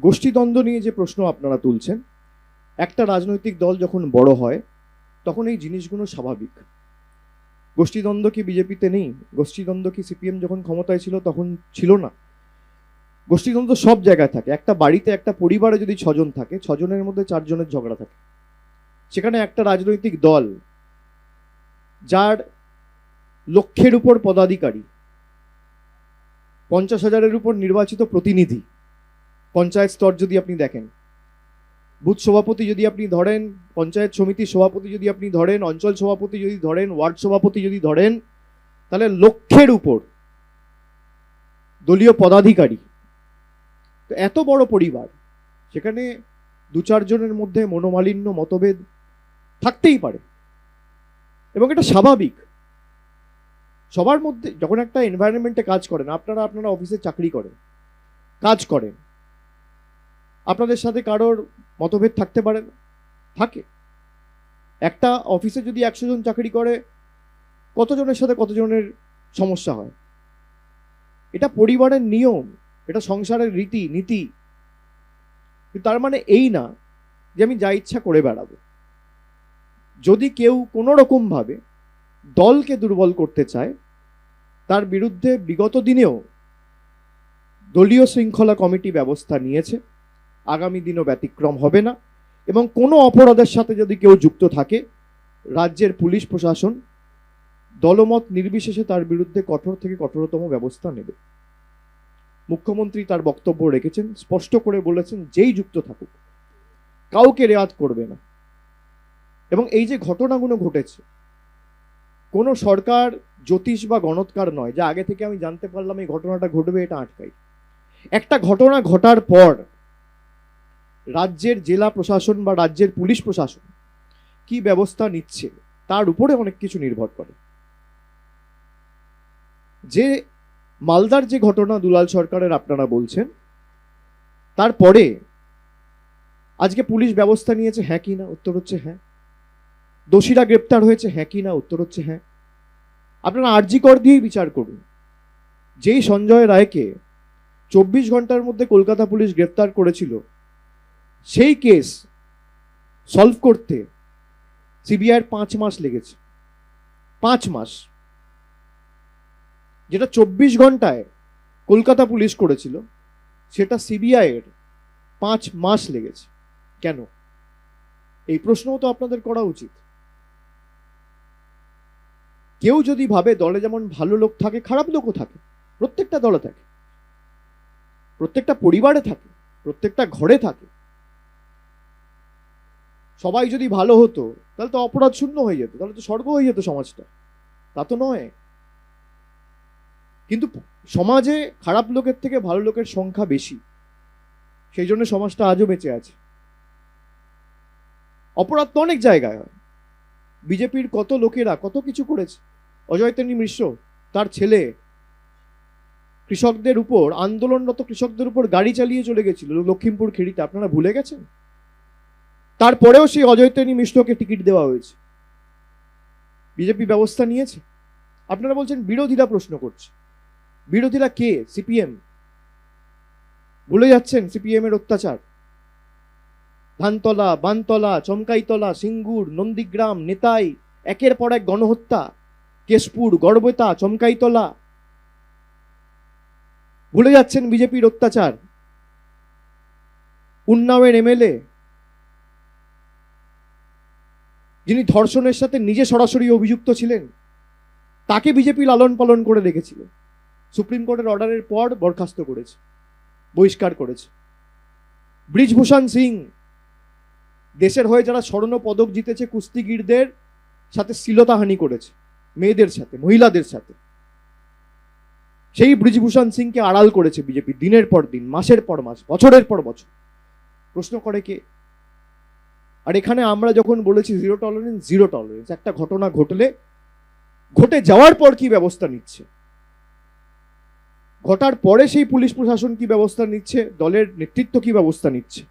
গোষ্ঠীদ্বন্দ্ব নিয়ে যে প্রশ্ন আপনারা তুলছেন, একটা রাজনৈতিক দল যখন বড় হয়, তখন এই জিনিসগুলো স্বাভাবিক। গোষ্ঠীদ্বন্দ্ব কি বিজেপিতে নেই? গোষ্ঠীদ্বন্দ্ব কি সিপিএম যখন ক্ষমতায় ছিল, তখন ছিল না। গোষ্ঠীদ্বন্দ্ব সব জায়গায় থাকে। একটা বাড়িতে একটা পরিবারে যদি ছজন থাকে, ছজনের মধ্যে চারজনের ঝগড়া থাকে। সেখানে একটা রাজনৈতিক দল, যার লক্ষের উপর পদাধিকারী, পঞ্চাশ হাজারের উপর নির্বাচিত প্রতিনিধি পঞ্চায়েত স্তর যদি আপনি দেখেন, বুথ সভাপতি যদি আপনি ধরেন, পঞ্চায়েত সমিতির সভাপতি যদি আপনি ধরেন, অঞ্চল সভাপতি যদি ধরেন, ওয়ার্ড সভাপতি যদি ধরেন, তাহলে লক্ষ্যের উপর দলীয় পদাধিকারী, তো এত বড় পরিবার, সেখানে দু চারজনের মধ্যে মনোমালিন্য, মতভেদ থাকতেই পারে। এবং এটা স্বাভাবিক। সবার মধ্যে যখন একটা এনভায়রনমেন্টে কাজ করেন, আপনারা আপনারা অফিসে চাকরি করেন, কাজ করেন আপনাদের সাথে কারোর মতভেদ থাকতে পারে, থাকে। একটা অফিসে যদি একশো জন চাকরি করে, কতজনের সাথে কতজনের সমস্যা হয়? এটা পরিবারের নিয়ম, এটা সংসারের রীতি, নীতি। তার মানে এই না যে আমি যা ইচ্ছা করে বেড়াবো। যদি কেউ কোনো রকমভাবে দলকে দুর্বল করতে চায়, তার বিরুদ্ধে বিগত দিনেও দলীয় শৃঙ্খলা কমিটি ব্যবস্থা নিয়েছে। আগামী দিনও ব্যতিক্রম হবে না। এবং কোনো অপরাধের সাথে যদি কেউ যুক্ত থাকে, রাজ্যের পুলিশ প্রশাসন দলমত নির্বিশেষে তার বিরুদ্ধে কঠোর থেকে কঠোরতম ব্যবস্থা নেবে। মুখ্যমন্ত্রী তার বক্তব্য রেখেছেন, স্পষ্ট করে বলেছেন, যেই যুক্ত থাকুক, কাউকে রেয়াত করবে না। এবং এই যে ঘটনাগুলো ঘটেছে, কোনো সরকার, জ্যোতিষ বা গণৎকার নয়, যে আগে থেকে আমি জানতে পারলাম এই ঘটনাটা ঘটবে, এটা আটকাই। একটা ঘটনা ঘটার পর রাজ্যের জেলা প্রশাসন বা রাজ্যের পুলিশ প্রশাসন কি ব্যবস্থা নিচ্ছে, তার উপরে অনেক কিছু নির্ভর করে। যে মালদার যে ঘটনা দুলাল সরকারের আপনারা বলছেন, তারপরে আজকে পুলিশ ব্যবস্থা নিয়েছে হ্যাঁ কি না, উত্তর হচ্ছে হ্যাঁ। দোষীরা গ্রেপ্তার হয়েছে হ্যাঁ কি না, উত্তর হচ্ছে হ্যাঁ। আপনারা আরজি কর দিয়েই বিচার করুন। যেই সঞ্জয় রায়কে চব্বিশ ঘণ্টার মধ্যে কলকাতা পুলিশ গ্রেপ্তার করেছিল সেই কেস সলভ করতে সিবিআইয়ের পাঁচ মাস লেগেছে। পাঁচ মাস। যেটা চব্বিশ ঘন্টায় কলকাতা পুলিশ করেছিল, সেটা সিবিআইয়ের পাঁচ মাস লেগেছে। কেন? এই প্রশ্নও তো আপনাদের করা উচিত। কেউ যদি ভাবে দলে যেমন ভালো লোক থাকে, খারাপ লোকও থাকে, প্রত্যেকটা দলে থাকে। প্রত্যেকটা পরিবারে থাকে, প্রত্যেকটা ঘরে থাকে। সবাই যদি ভালো হতো, তাহলে তো অপরাধ শূন্য হয়ে যেত, তাহলে তো স্বর্গ হয়ে যেত সমাজটা। তা তো নয়। কিন্তু সমাজে খারাপ লোকের থেকে ভালো লোকের সংখ্যা বেশি। সেই জন্য সমাজটা আজও বেঁচে আছে। অপরাধ তো অনেক জায়গায় হয়। বিজেপির কত লোকেরা কত কিছু করেছে। অজয় তেনি মিশ্র, তার ছেলে, কৃষকদের উপর, আন্দোলনরত কৃষকদের উপর গাড়ি চালিয়ে চলে গেছিল লক্ষ্মীমপুর খেড়িতে। আপনারা ভুলে গেছেন? তারপরেও সেই অজয় তেনি মিশ্রকে টিকিট দেওয়া হয়েছে। বিজেপি ব্যবস্থা নিয়েছে। আপনারা বলছেন বিরোধীরা প্রশ্ন করছে। বিরোধীরা কে? সিপিএম। ভুলে যাচ্ছেন সিপিএম এর অত্যাচার। ধানতলা, বানতলা, চমকাইতলা, সিঙ্গুর, নন্দীগ্রাম, নেতাই, একের পর এক গণহত্যা। কেশপুর, গড়বেতা, চমকাইতলা। ভুলে যাচ্ছেন বিজেপির অত্যাচার। উন্নাওয়ের এমএলএ যিনি ধর্ষণের সাথে নিজে সরাসরি অভিযুক্ত ছিলেন, তাকে বিজেপি লালন পালন করে রেখেছিল। সুপ্রিম কোর্টের অর্ডারের পর বরখাস্ত করেছে, বহিষ্কার করেছে। ব্রিজভূষণ সিং, দেশের হয়ে যারা স্বর্ণ পদক জিতেছে কুস্তিগিরদের সাথে শ্লীলতাহানি করেছে, মেয়েদের সাথে, মহিলাদের সাথে। সেই ব্রিজভূষণ সিংকে আড়াল করেছে বিজেপি দিনের পর দিন, মাসের পর মাস, বছরের পর বছর। প্রশ্ন করে কে? আর এখানে আমরা যখন বলেছি জিরো টলারেন্স জিরো টলারেন্স একটা ঘটনা ঘটলে, ঘটে যাওয়ার পর কি ব্যবস্থা নিচ্ছে? ঘটার পরে সেই পুলিশ প্রশাসন কি ব্যবস্থা নিচ্ছে? দলের নেতৃত্ব কি ব্যবস্থা নিচ্ছে?